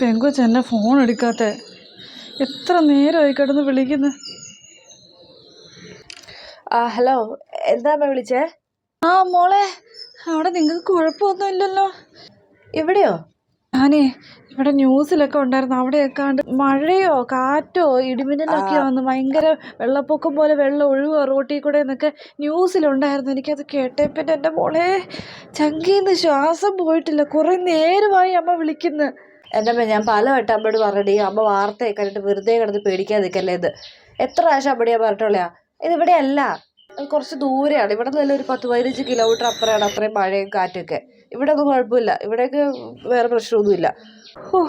പെങ്കൊച്ച് എന്നെ ഫോൺ എടുക്കാത്ത എത്ര നേരമായി കിടന്ന് വിളിക്കുന്നു? ആ ഹലോ. എന്താ അമ്മ വിളിച്ചേ? ആ മോളെ അവിടെ നിങ്ങൾക്ക് കുഴപ്പമൊന്നും ഇല്ലല്ലോ ഇവിടെയോ? ഞാനേ ഇവിടെ ന്യൂസിലൊക്കെ ഉണ്ടായിരുന്നു. അവിടെയൊക്കെ ആണ്ട് മഴയോ കാറ്റോ ഇടിമിന്നലൊക്കെ വന്ന് ഭയങ്കര വെള്ളപ്പൊക്കം പോലെ വെള്ളം ഒഴുകുക റോട്ടിൽ കൂടെ എന്നൊക്കെ ന്യൂസിലുണ്ടായിരുന്നു. എനിക്കത് കേട്ടേ പിന്നെ എന്റെ മോളെ ചങ്കീന്ന് ശ്വാസം പോയിട്ടില്ല. കുറേ നേരമായി അമ്മ വിളിക്കുന്നു. എന്റെ അമ്മ ഞാൻ പലവട്ടം അമ്മയോട് പറഞ്ഞിട്ട് ഈ അമ്മ വാർത്തയൊക്കെ കണ്ടിട്ട് വെറുതെ കിടന്ന് പേടിക്കാൻ നിൽക്കല്ലേ ഇത്? എത്ര പ്രാവശ്യം അമ്മയോട് ഞാൻ പറഞ്ഞിട്ടുള്ളയാ ഇത് ഇവിടെ അല്ല അത് കുറച്ച് ദൂരെയാണ്. ഇവിടെ നിന്ന് ഒരു പത്ത് പതിനഞ്ച് കിലോമീറ്റർ അപ്പുറമാണ് അത്രയും മഴയും കാറ്റൊക്കെ ഇവിടെ ഒന്നും കുഴപ്പമില്ല. ഇവിടെയൊക്കെ വേറെ പ്രശ്നമൊന്നുമില്ല. ഓ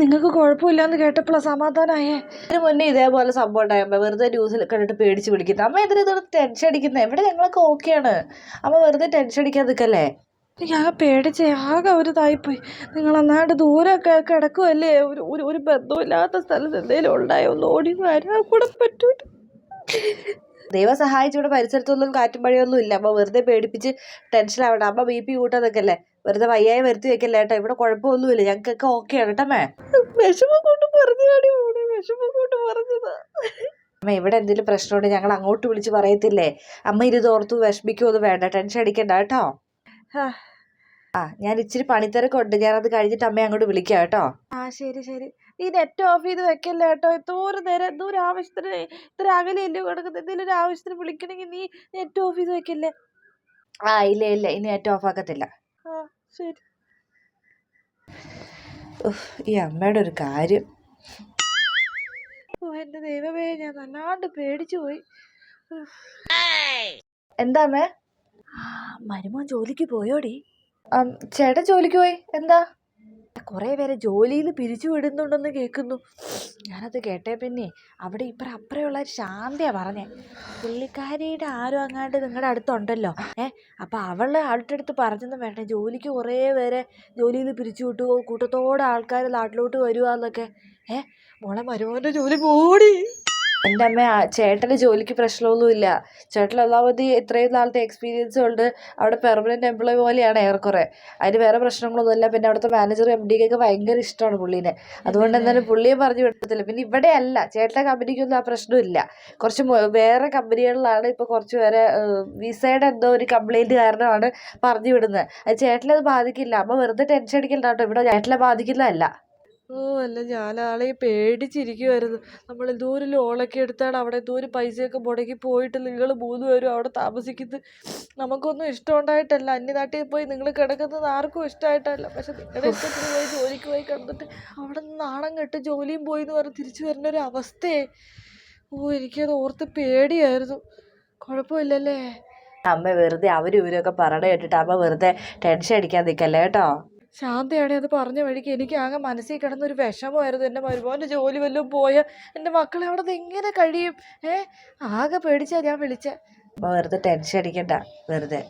നിങ്ങൾക്ക് കുഴപ്പമില്ലാന്ന് കേട്ടപ്പോഴാണ് സമാധാനമായേ ഇതിന് മുന്നേ ഇതേപോലെ സംഭവം ഉണ്ടായി. അമ്മ വെറുതെ ന്യൂസിൽ കണ്ടിട്ട് പേടിച്ച് പിടിക്കുന്നത് അമ്മ എന്തിനാ ഇതൊന്ന് ടെൻഷൻ അടിക്കുന്നത് ഇവിടെ ഞങ്ങളൊക്കെ ഓക്കെയാണ് അമ്മ വെറുതെ ടെൻഷൻ അടിക്കാൻ നിൽക്കല്ലേ? ഞാൻ പേടിച്ച് ആകെ ഒരു ഇതായിപ്പോയി നിങ്ങൾ നന്നായിട്ട് ദൂരമൊക്കെ കിടക്കുമല്ലേ ഒരു ഒരു ഒരു ബന്ധമില്ലാത്ത സ്ഥലത്ത് എന്തെങ്കിലും ഉണ്ടായോ? ഒന്ന് ഓടി വരാൻ കൂടെ പറ്റൂല ദൈവം സഹായിച്ച് ഇവിടെ പരിസരത്തൊന്നും കാറ്റും മഴയൊന്നും ഇല്ല. അമ്മ വെറുതെ പേടിപ്പിച്ച് ടെൻഷൻ ആവണ്ട. അമ്മ ബി പി കൂട്ടാൻ നിൽക്കല്ലേ വെറുതെ വയ്യായി വരുത്തി വെക്കല്ലേ കേട്ടോ ഇവിടെ കുഴപ്പമൊന്നുമില്ല. ഞങ്ങൾക്കൊക്കെ ഓക്കെയാണ് കേട്ടമ്മേ വിഷമം കൊണ്ട് പറഞ്ഞാടി വിഷമം കൊണ്ട് പറഞ്ഞത്. അമ്മ ഇവിടെ എന്തെങ്കിലും പ്രശ്നമുണ്ട് ഞങ്ങൾ അങ്ങോട്ട് വിളിച്ച് പറയത്തില്ലേ? അമ്മ ഇരുതോർത്ത് വിഷമിക്കുമോ വിഷമിക്കുമൊന്നും വേണ്ട. ടെൻഷൻ അടിക്കണ്ട കേട്ടോ. ആ. ഞാൻ ഇച്ചിരി പണിത്തിരക്കുണ്ട് ഞാനത് കഴിഞ്ഞിട്ട് അമ്മയെ അങ്ങോട്ട് വിളിക്കാം കേട്ടോ. ആ ശരി ശരി. നീ നെറ്റ് ഓഫ് ചെയ്ത് വെക്കല്ലേ കേട്ടോ? എന്തോരം നേരം എന്തോ ആവശ്യത്തിന് ഇത്ര അകലെയല്ലേ കിടക്കുന്നത് എന്തെങ്കിലും ഒരു ആവശ്യത്തിന് വിളിക്കണമെങ്കിൽ നീ നെറ്റ് ഓഫ് ചെയ്ത് വെക്കല്ലേ? ആ ഇല്ല ഇല്ല. ഇനി നെറ്റ് ഓഫ് ആക്കത്തില്ല. ആ ശരി. ഈ അമ്മയുടെ ഒരു കാര്യം. ഓ എന്റെ ദൈവമേ ഞാൻ നല്ലാണ്ട് പേടിച്ചു പോയി. എന്താ അമ്മേ? മരുമോൻ ജോലിക്ക് പോയോടി. ചേട്ടൻ ജോലിക്ക് പോയി. എന്താ? കുറേ പേരെ ജോലിയിൽ പിരിച്ചു വിടുന്നുണ്ടെന്ന് കേൾക്കുന്നു. ഞാനത് കേട്ടേ പിന്നെ അവിടെ ഇപ്പറ അപ്പുറമുള്ള ശാന്തിയാ പറഞ്ഞേ. പുള്ളിക്കാരിയുടെ ആരും അങ്ങാണ്ട് നിങ്ങളുടെ അടുത്തുണ്ടല്ലോ. ഏ അപ്പം അവളുടെ അടുത്തടുത്ത് പറഞ്ഞൊന്നും വേണ്ട? ജോലിക്ക് കുറേ പേരെ ജോലിയിൽ പിരിച്ചു വിട്ടു. കൂട്ടത്തോടെ ആൾക്കാർ നാട്ടിലോട്ട് വരുവാന്നൊക്കെ. ഏ മോളെ മരുമോന്റെ ജോലി പോടി. എന്റെ അമ്മ ചേട്ടന് ജോലിക്ക് പ്രശ്നമൊന്നുമില്ല. ചേട്ടൻ ഒന്നാമത് ഇത്രയും നാളത്തെ എക്സ്പീരിയൻസ് കൊണ്ട് അവിടെ പെർമനന്റ് എംപ്ലോയി പോലെയാണ് ഏറെക്കുറെ. അതിന് വേറെ പ്രശ്നങ്ങളൊന്നുമില്ല. പിന്നെ അവിടുത്തെ മാനേജർ എം ഡിക്കൊക്കെ ഭയങ്കര ഇഷ്ടമാണ് പുള്ളീനെ. അതുകൊണ്ട് എന്തായാലും പുള്ളിയെ പറഞ്ഞു വിടത്തില്ല. പിന്നെ ഇവിടെ അല്ല ചേട്ടന്റെ കമ്പനിക്കൊന്നും ആ പ്രശ്നമില്ല. കുറച്ച് വേറെ കമ്പനികളിലാണ് ഇപ്പോൾ കുറച്ച് പേരെ വിസയുടെ എന്തോ ഒരു കംപ്ലൈന്റ് കാരണമാണ് പറഞ്ഞു വിടുന്നത്. അത് ചേട്ടനെ അത് ബാധിക്കില്ല. അമ്മ വെറുതെ ടെൻഷൻ അടിക്കണ്ട കേട്ടോ. ഇവിടെ ചേട്ടനെ ബാധിക്കുന്നതല്ല. ഓ അല്ല ഞാൻ ആളെ പേടിച്ചിരിക്കുമായിരുന്നു നമ്മൾ എന്തോരം ലോണൊക്കെ എടുത്താണ് അവിടെ എന്തോരം പൈസയൊക്കെ മുടക്കി പോയിട്ട് നിങ്ങൾ മൂന്ന് പേരും അവിടെ താമസിക്കുന്നത് നമുക്കൊന്നും ഇഷ്ടമുണ്ടായിട്ടല്ല. അന്യനാട്ടിൽ പോയി നിങ്ങൾ കിടക്കുന്നത് ആർക്കും ഇഷ്ടമായിട്ടല്ല. പക്ഷെ നിങ്ങളുടെ ഇഷ്ടത്തിന് പോയി ജോലിക്ക് പോയി കിടന്നിട്ട് അവിടെ നിന്ന് നാണം കെട്ട് ജോലിയും പോയി എന്ന് പറഞ്ഞ് തിരിച്ചു വരുന്ന ഒരു അവസ്ഥയെ. ഓ എനിക്കത് ഓർത്ത് പേടിയായിരുന്നു. കുഴപ്പമില്ലല്ലേ? അമ്മ വെറുതെ അവരും ഇവരൊക്കെ പറയണ കേട്ടിട്ട് അമ്മ വെറുതെ ടെൻഷൻ അടിക്കാൻ നിൽക്കല്ലേ കേട്ടോ? ശാന്തയാണെ അത് പറഞ്ഞ വഴിക്ക് എനിക്ക് ആകെ മനസ്സിൽ കിടന്നൊരു വിഷമമായിരുന്നു. എന്റെ മരുമോന്റെ ജോലി വല്ലതും പോയ എന്റെ മക്കളെ അവിടെ നിന്ന് എങ്ങനെ കഴിയും? ഏ? ആകെ പേടിച്ചാ ഞാൻ വിളിച്ച. വെറുതെ ടെൻഷൻ അടിക്കണ്ട വെറുതെ.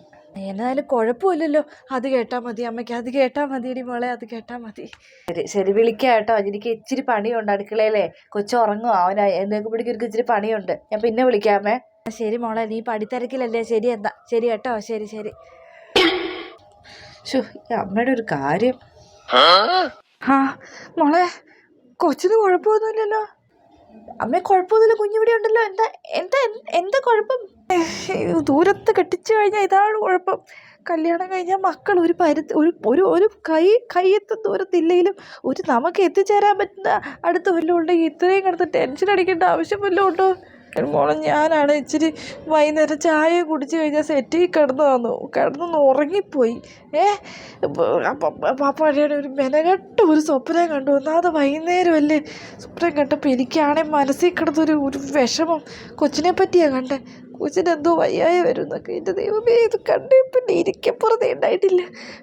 എന്നാലും കുഴപ്പമില്ലല്ലോ. അത് കേട്ടാൽ മതി അമ്മയ്ക്ക് അത് കേട്ടാൽ മതി ഇനി മോളെ അത് കേട്ടാൽ മതി. ശരി ശരി വിളിക്കാം കേട്ടോ. എനിക്ക് ഇച്ചിരി പണിയുണ്ട് അടുക്കളയിലേ. കൊച്ചു ഉറങ്ങും അവന് പിടിക്കും പിടിക്കൊരു ഇച്ചിരി പണിയുണ്ട്. ഞാൻ പിന്നെ വിളിക്കാമേ ശരി മോളെ നീ പടിത്തിരക്കിലല്ലേ? ശരി എന്താ. ശരി കേട്ടോ ശരി ശരി. ഷോ ഈ അമ്മയുടെ ഒരു കാര്യം. ആ മോളെ കൊച്ചിന് കുഴപ്പമൊന്നുമില്ലല്ലോ. അമ്മ കുഴപ്പമൊന്നുമില്ല കുഞ്ഞിവിടെ ഉണ്ടല്ലോ. എന്താ എന്താ എന്താ കുഴപ്പം? ദൂരത്ത് കെട്ടിച്ചു കഴിഞ്ഞാൽ ഇതാണ് കുഴപ്പം. കല്യാണം കഴിഞ്ഞാൽ മക്കൾ ഒരു പരുത്ത് ഒരു ഒരു ഒരു കൈ കൈയെത്തും ദൂരത്തില്ലെങ്കിലും ഒരു നമുക്ക് എത്തിച്ചേരാൻ പറ്റുന്ന അടുത്ത് വല്ലതും ഉണ്ടെങ്കിൽ ഇത്രയും കിടന്ന് ടെൻഷൻ അടിക്കേണ്ട ആവശ്യം വല്ലതും ഉണ്ടോ? മോളെ ഞാനാണ് ഇച്ചിരി വൈകുന്നേരം ചായ കുടിച്ച് കഴിഞ്ഞാൽ സെറ്റിൽ കിടന്നു വന്നു കിടന്നു ഉറങ്ങിപ്പോയി. ഏ? പാപ്പാടിയുടെ ഒരു മെനകെട്ട ഒരു സ്വപ്നം കണ്ടു. ഒന്നാമത് വൈകുന്നേരം അല്ലേ സ്വപ്നം കണ്ടപ്പോൾ എനിക്കാണെങ്കിൽ മനസ്സിൽ കിടന്നൊരു ഒരു വിഷമം. കൊച്ചിനെ പറ്റിയാണ് കണ്ടേ. കൊച്ചിനെന്തോ വയ്യായ വരും എന്നൊക്കെ എന്റെ ദൈവമേ ഇത് കണ്ടേ പിന്നെ ഇരിക്കപ്പുറത്തേ ഉണ്ടായിട്ടില്ല.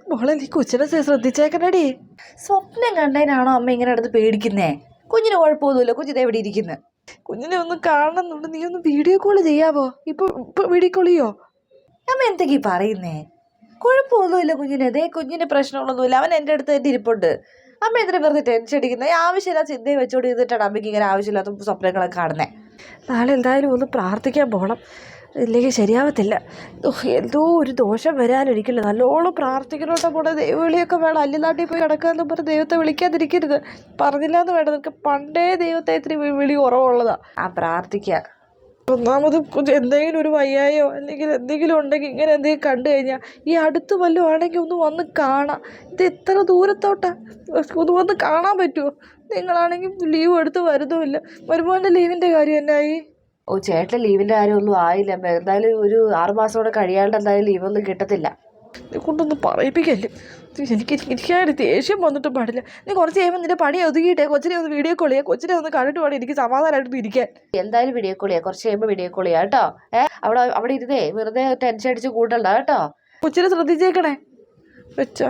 മോളെ നീ കൊച്ചിനെ ശ്ര- ശ്രദ്ധിച്ചേക്കണടി. സ്വപ്നം കണ്ടതിനാണോ അമ്മ ഇങ്ങനെ അടുത്ത് പേടിക്കുന്നേ? കുഞ്ഞിന് കുഴപ്പമൊന്നുമില്ല. കുഞ്ഞിത് എവിടെ ഇരിക്കുന്നു. കുഞ്ഞിനെ ഒന്ന് കാണണമെന്നുണ്ട്. നീ ഒന്ന് വീഡിയോ കോൾ ചെയ്യാവോ? ഇപ്പൊ ഇപ്പൊ വീഡിയോ കോൾ ചെയ്യോ? അമ്മ എന്തൊക്കെയാ പറയുന്നേ? കുഴപ്പമൊന്നുമില്ല കുഞ്ഞിനെ. അതേ കുഞ്ഞിന് പ്രശ്നങ്ങളൊന്നുമില്ല. അവൻ എന്റെ അടുത്ത് തന്നെ ഇരിപ്പുണ്ട്. അമ്മ എന്തിനാ വെറുതെ ടെൻഷൻ അടിക്കുന്നത് ആവശ്യമില്ലാത്ത ചിന്തയെ വെച്ചോണ്ട് ഇരുന്നിട്ടാണ് അമ്മയ്ക്ക് ഇങ്ങനെ ആവശ്യമില്ലാത്ത സ്വപ്നങ്ങളൊക്കെ കാണുന്നത് നാളെ എന്തായാലും ഒന്ന് പ്രാർത്ഥിക്കാൻ പോകണം ഇല്ലെങ്കിൽ ശരിയാവത്തില്ല. എന്തോ ഒരു ദോഷം വരാനിരിക്കില്ല. നല്ലോണം പ്രാർത്ഥിക്കണോട്ടെ പോണെ ദൈവവിളിയൊക്കെ വേണം. അല്ലിനാട്ടിൽ പോയി കിടക്കാന്ന് പറഞ്ഞ് ദൈവത്തെ വിളിക്കാതിരിക്കരുത്. പറഞ്ഞില്ല എന്ന് നിനക്ക് പണ്ടേ ദൈവത്തെ ഇത്തിരി വിളി കുറവുള്ളതാണ് ആ പ്രാർത്ഥിക്കുക ഒന്നാമത് എന്തെങ്കിലും ഒരു വയ്യായോ അല്ലെങ്കിൽ എന്തെങ്കിലും ഉണ്ടെങ്കിൽ ഇങ്ങനെ എന്തെങ്കിലും കണ്ടു കഴിഞ്ഞാൽ ഈ അടുത്ത് വല്ലതും ആണെങ്കിൽ ഒന്ന് വന്ന് കാണാം. ഇത് എത്ര ദൂരത്തോട്ടാ? ഒന്ന് വന്ന് കാണാൻ പറ്റുമോ നിങ്ങളാണെങ്കിൽ ലീവ് എടുത്ത് വരുന്നുമില്ല. വരുമ്പോൾ ലീവിന്റെ കാര്യം എന്നായി? ഓ ചേട്ടൻ ലീവിന്റെ കാര്യമൊന്നും ആയില്ല. എന്തായാലും ഒരു ആറ് മാസം കൂടെ കഴിയാണ്ട് എന്തായാലും ലീവൊന്നും കിട്ടത്തില്ല. നീ കൊണ്ടൊന്ന് പറയിപ്പിക്കല്ലേ. എനിക്ക് എനിക്കായിട്ട് ദേഷ്യം വന്നിട്ടും പാടില്ല. നീ കുറച്ച് കഴിയുമ്പോൾ നിന്റെ പണി ഒതുക്കിയിട്ടേ കൊച്ചിനെ ഒന്ന് വീഡിയോ കോൾ ചെയ്യാം. കൊച്ചിനെ ഒന്ന് കണ്ടിട്ട് വേണം എനിക്ക് സമാധാനമായിട്ട് ഇരിക്കാൻ. എന്തായാലും വീഡിയോ കോൾ ചെയ്യാം. കുറച്ച് കഴിയുമ്പോൾ വീഡിയോ കോൾ ചെയ്യാം കേട്ടോ. ഏ അവിടെ അവിടെ ഇരുന്നേ. വെറുതെ ടെൻഷൻ അടിച്ച് കൂട്ടണ്ട കേട്ടോ. കൊച്ചിനെ ശ്രദ്ധിച്ചേക്കണേ. വെച്ചാ.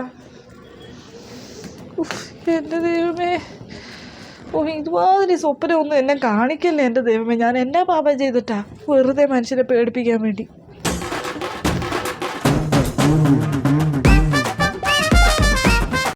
എന്റെ ദൈവമേ. ഓ ഇതുമാതിരി സ്വപ്നം ഒന്നും എന്നെ കാണിക്കല്ലേ എന്റെ ദൈവമേ. ഞാൻ എന്നാ പാപം ചെയ്തിട്ടാ? വെറുതെ മനുഷ്യരെ പേടിപ്പിക്കാൻ വേണ്ടി.